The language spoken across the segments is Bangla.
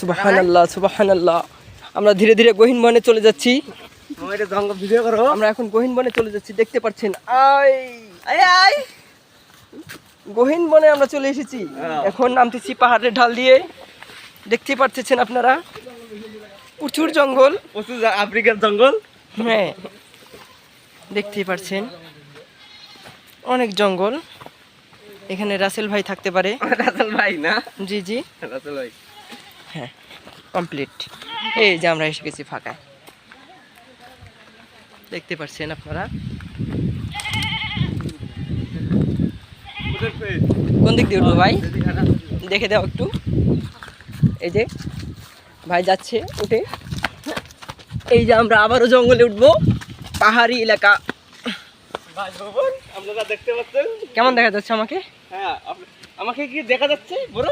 সুবাহান আল্লাহ সুবাহান আল্লাহ আমরা ধীরে ধীরে গহীন বনে চলে যাচ্ছি। আমার এখন গহীন বনে চলে যাচ্ছি দেখতে পাচ্ছেন আই আয় গহীন বনে আমরা চলে এসেছি। এখন নামতেছি পাহাড়ের ঢাল দিয়ে। দেখতে পাচ্ছেন আপনারা? প্রচুর জঙ্গল। প্রচুর আফ্রিকার জঙ্গল। হ্যাঁ দেখতেই পাচ্ছেন অনেক জঙ্গল। এখানে রাসেল ভাই থাকতে পারে। রাসেল ভাই না? জি জি। রাসেল ভাই। হ্যাঁ কমপ্লিট এই যে আমরা এসে গেছি ফাঁকায়। দেখতে পাচ্ছেন আপনারা? কোন দিক দিয়ে উঠবো ভাই? দেখে দাও একটু। এই যে ভাই যাচ্ছে উঠে। এই যে আমরা আবারও জঙ্গলে উঠবো। পাহাড়ি এলাকা। আপনারা দেখতে পাচ্ছেন। কেমন দেখা যাচ্ছে আমাকে? হ্যাঁ আমাকে কি দেখা যাচ্ছে বড়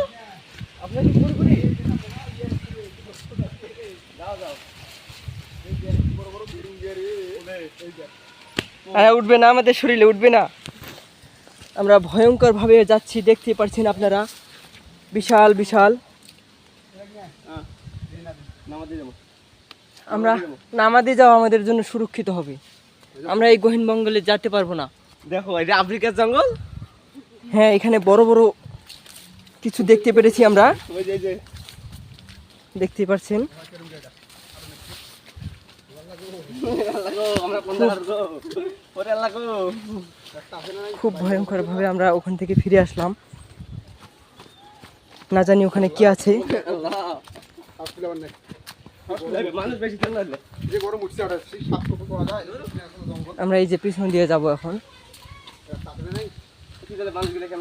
আপনাকে হ্যাঁ উঠবে না আমাদের শরীরে উঠবে না। আমরা ভয়ঙ্কর ভাবে যাচ্ছি দেখতে পাচ্ছেন আপনারা? বিশাল বিশাল। আমরা নামাতে যাওয়া আমাদের জন্য সুরক্ষিত হবে। আমরা এই গহীন মঙ্গলে যেতে পারব না। দেখো এটা আফ্রিকার জঙ্গল? হ্যাঁ এখানে বড় বড় কিছু দেখতে পেরেছি আমরা। দেখতে পাচ্ছেন খুব ভয়ঙ্কর ভাবে আমরা ওখান থেকে ফিরে আসলাম। না জানি ওখানে কি আছে। আমরা এই যে পিছন দিয়ে যাব এখন।